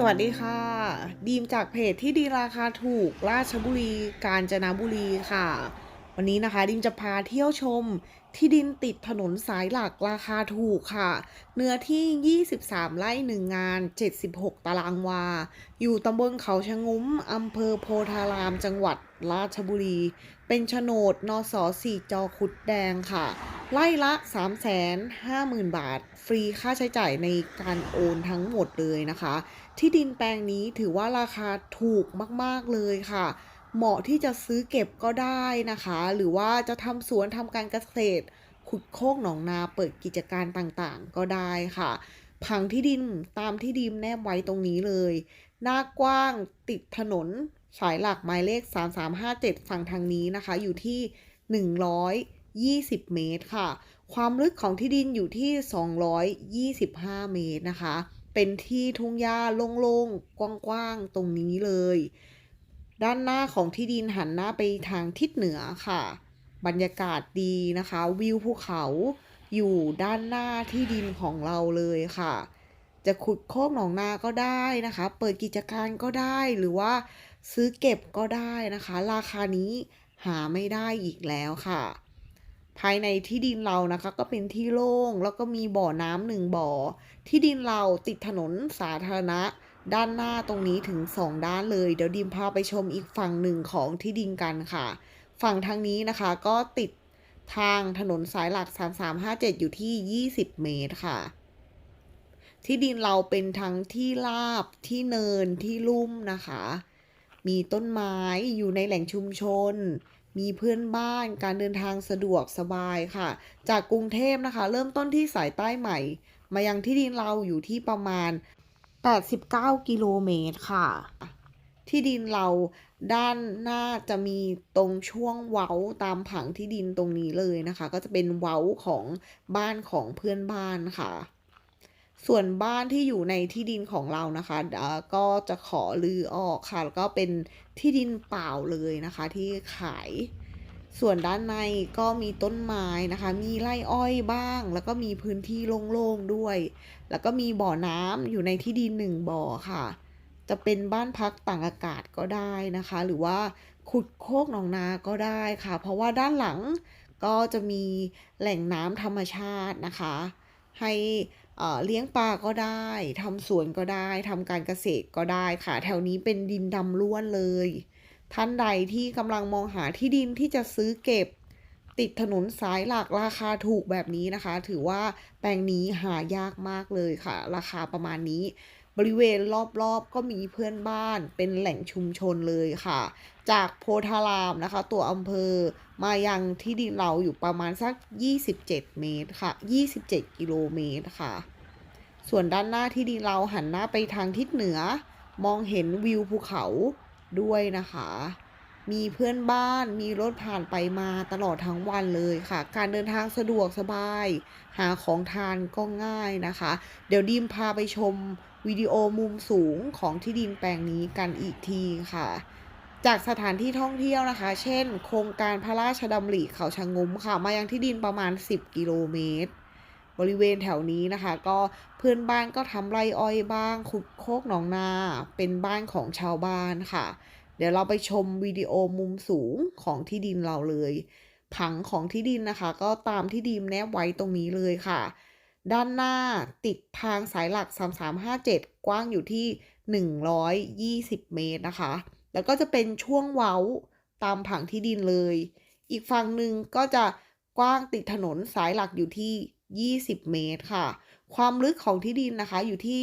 สวัสดีค่ะ ดีมจากเพจที่ดีราคาถูกราชบุรี กาญจนบุรีค่ะ วันนี้นะคะดิมจะพาเที่ยวชมที่ดินติดถนนสายหลักราคาถูกค่ะ เนื้อที่ 23 ไร่หนึ่งงาน 76 ตารางวา อยู่ตำบลเขาชะงุ้มอำเภอโพธาราม จังหวัดราชบุรี เป็นโฉนดนสสี่จอขุดแดงค่ะ ไล่ละ 350,000 บาท ฟรีค่าใช้จ่ายในการโอนทั้งหมดเลยนะคะ ที่ดินแปลงนี้ถือว่าราคาถูกมาก ๆ เลยค่ะ เหมาะที่จะซื้อเก็บก็ได้นะคะ หรือว่าจะทำสวนทำการเกษตร ขุดโคกหนองนาเปิดกิจการต่างๆ ก็ได้ค่ะ ผังที่ดินตามที่ดิมแนบไว้ตรงนี้เลย หน้ากว้างติดถนนสายหลักหมายเลข 3357 ฝั่งทางนี้นะคะ อยู่ที่ 120 เมตรค่ะ ความลึกของที่ดินอยู่ที่ 225 เมตรนะคะ เป็นที่ทุ่งหญ้าโล่งๆ กว้างๆ ตรงนี้เลย ด้านหน้าของที่ดินหันหน้าไปทางทิศเหนือค่ะ บรรยากาศดีนะคะ วิวภูเขาอยู่ด้านหน้าที่ดินของเราเลยค่ะ จะขุดโคกหนองนาก็ได้นะคะ เปิดกิจการก็ได้หรือว่าซื้อเก็บก็ได้นะคะ ราคานี้หาไม่ได้อีกแล้วค่ะ ภายในที่ดินเรานะคะก็เป็นที่โล่งแล้วก็มีบ่อน้ำหนึ่งบ่อ ที่ดินเราติดถนนสาธารณะ ด้านหน้าตรงนี้ถึง 2 ด้านเลย เดี๋ยวดิมพาไปชมอีกฝั่งหนึ่งของที่ดินกันค่ะ ฝั่งทางนี้นะคะก็ติดทางถนนสายหลัก 3357 อยู่ที่ 20 เมตรค่ะ ที่ดินเราเป็นทั้งที่ราบที่เนินที่ลุ่มนะคะ มีต้นไม้อยู่ในแหล่งชุมชน มีเพื่อนบ้านการเดินทางสะดวกสบายค่ะ จากกรุงเทพนะคะ เริ่มต้นที่สายใต้ใหม่ มายังที่ดินเราอยู่ที่ประมาณ 89 กิโลเมตรค่ะ ที่ดินเราด้านหน้าจะมีตรงช่วงเว้าตามผังที่ดินตรงนี้เลยนะคะ ก็จะเป็นเว้าของบ้านของเพื่อนบ้านค่ะ ส่วนบ้านที่อยู่ในที่ดินของเรานะคะก็จะขอลือออกค่ะแล้วก็เป็นที่ดินเปล่าเลยนะคะที่ขาย ส่วนด้านในก็มีต้นไม้นะคะ มีไร่อ้อยบ้าง แล้วก็มีพื้นที่โล่งๆด้วย แล้วก็มีบ่อน้ำอยู่ในที่ดินหนึ่งบ่อค่ะ จะเป็นบ้านพักต่างอากาศก็ได้นะคะ หรือว่าขุดโคกหนองนาก็ได้ค่ะ เพราะว่าด้านหลังก็จะมีแหล่งน้ำธรรมชาตินะคะ ให้เเลี้ยงปลาก็ได้ทำสวนก็ได้ทำการเกษตรก็ได้ค่ะ แถวนี้เป็นดินดำล้วนเลย ท่านใดที่กำลังมองหาที่ดินที่จะซื้อเก็บ ติดถนนสายหลักราคาถูกแบบนี้นะคะ ถือว่าแปลงนี้หายากมากเลยค่ะ ราคาประมาณนี้ บริเวณรอบๆก็มีเพื่อนบ้านเป็นแหล่งชุมชนเลยค่ะ จากโพธารามนะคะ ตัวอำเภอมายังที่ดินเราอยู่ประมาณสัก 27 เมตรค่ะ 27 กิโลเมตรค่ะ ส่วนด้านหน้าที่ดินเราหันหน้าไปทางทิศเหนือ มองเห็นวิวภูเขา ด้วยนะคะ มีเพื่อนบ้านมีรถผ่านไปมาตลอดทั้งวันเลยค่ะ การเดินทางสะดวกสบาย หาของทานก็ง่ายนะคะ เดี๋ยวดีมพาไปชมวิดีโอมุมสูงของที่ดินแปลงนี้กันอีกทีค่ะจากสถานที่ท่องเที่ยวนะคะ เช่น โครงการพระราชดำริเขาชะงุ้มค่ะ มายังที่ดินประมาณ 10 กิโลเมตร บริเวณแถวนี้นะคะ ก็เพื่อนบ้านก็ทำไรอ้อยบ้าง ขุดโคกหนองนา เป็นบ้านของชาวบ้านค่ะ เดี๋ยวเราไปชมวิดีโอมุมสูงของที่ดินเราเลย ผังของที่ดินนะคะ ก็ตามที่ดีมแนบไว้ตรงนี้เลยค่ะ ด้านหน้าติดทางสายหลัก 3357 กว้างอยู่ที่ 120 เมตรนะคะ แล้วก็จะเป็นช่วงเว้าตามผังที่ดินเลย อีกฝั่งหนึ่งก็จะกว้างติดถนนสายหลักอยู่ที่ 20 เมตรค่ะ ความลึกของที่ดินนะคะอยู่ที่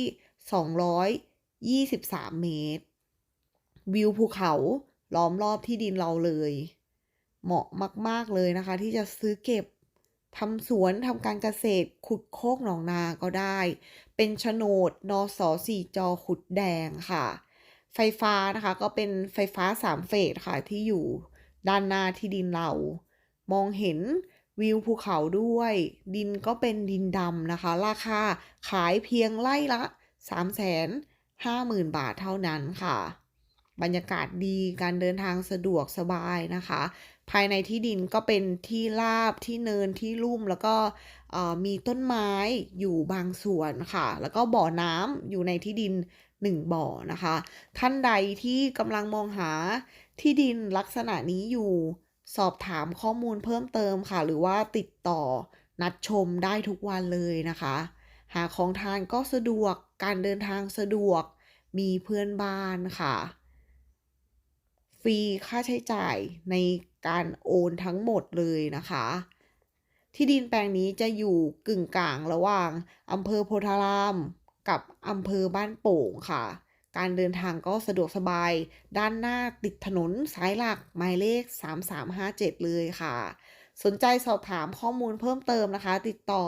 223 เมตร วิวภูเขาล้อมรอบที่ดินเราเลย เหมาะมาก ๆ เลยนะคะ ที่จะซื้อเก็บทำสวนทำการเกษตรขุดโคกหนองนาก็ได้ เป็นโฉนดนสสี่จอขุดแดงค่ะ ไฟฟ้านะคะก็เป็นไฟฟ้าสามเฟสค่ะที่อยู่ด้านหน้าที่ดินเรา มองเห็น วิวภูเขาด้วย ดินก็เป็นดินดำนะคะ ราคาขายเพียงไร่ละ 3 5 0 0 0 0 บาทเท่านั้นค่ะ บรรยากาศดีการเดินทางสะดวกสบายนะคะ ภายในที่ดินก็เป็นที่ราบที่เนินที่ลุ่มแล้วก็มีต้นไม้อยู่บางส่วนค่ะ แล้วก็บ่อน้ำอยู่ในที่ดิน1บ่อนะคะ ท่านใดที่กำลังมองหาที่ดินลักษณะนี้อยู่ สอบถามข้อมูลเพิ่มเติมค่ะ หรือว่าติดต่อนัดชมได้ทุกวันเลยนะคะ หาของทานก็สะดวกการเดินทางสะดวกมีเพื่อนบ้านค่ะ ฟรีค่าใช้จ่ายในการโอนทั้งหมดเลยนะคะ ที่ดินแปลงนี้จะอยู่กึ่งกลางระหว่างอำเภอโพธาราม กับอำเภอบ้านโป่งค่ะ การเดินทางก็สะดวกสบาย ด้านหน้าติดถนนสายหลักหมายเลข 3357 เลยค่ะ สนใจสอบถามข้อมูลเพิ่มเติมนะคะ ติดต่อ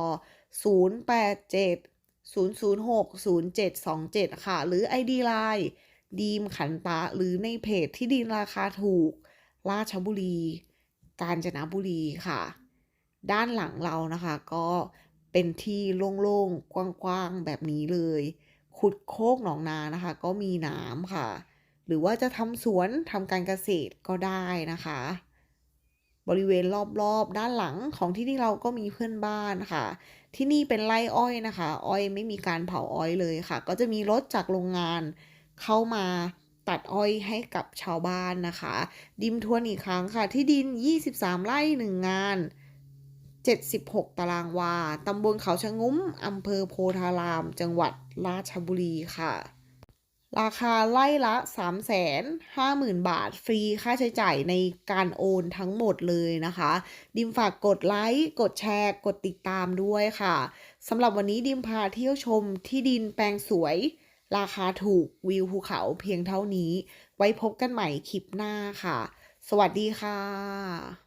087 006 0727 ค่ะ หรือ ID Line ดีมขันตะหรือในเพจที่ดินราคาถูก ราชบุรี กาญจนบุรีค่ะ ด้านหลังเรานะคะก็เป็นที่โล่งๆ กว้างๆ แบบนี้เลย ขุดโคกหนองนานะคะ ก็มีน้ำค่ะ หรือว่าจะทำสวนทำการเกษตรก็ได้นะคะ บริเวณรอบๆ ด้านหลังของที่นี่เราก็มีเพื่อนบ้านค่ะ ที่นี่เป็นไร่อ้อยนะคะ อ้อยไม่มีการเผาอ้อยเลยค่ะ ก็จะมีรถจากโรงงานเข้ามาตัดอ้อยให้กับชาวบ้านนะคะ ดิมทวนอีกครั้งค่ะ ที่ดิน 23 ไร่ 1 งาน 76 ตารางวา ตำบลเขาชะงุ้ม อำเภอโพธาราม จังหวัดราชบุรีค่ะ ราคาไล่ละ 350,000 บาท ฟรีค่าใช้จ่ายในการโอนทั้งหมดเลยนะคะ ดิมฝากกดไลค์ กดแชร์ กดติดตามด้วยค่ะ สำหรับวันนี้ดิมพาเที่ยวชมที่ดินแปลงสวย ราคาถูกวิวภูเขาเพียงเท่านี้ ไว้พบกันใหม่คลิปหน้าค่ะ สวัสดีค่ะ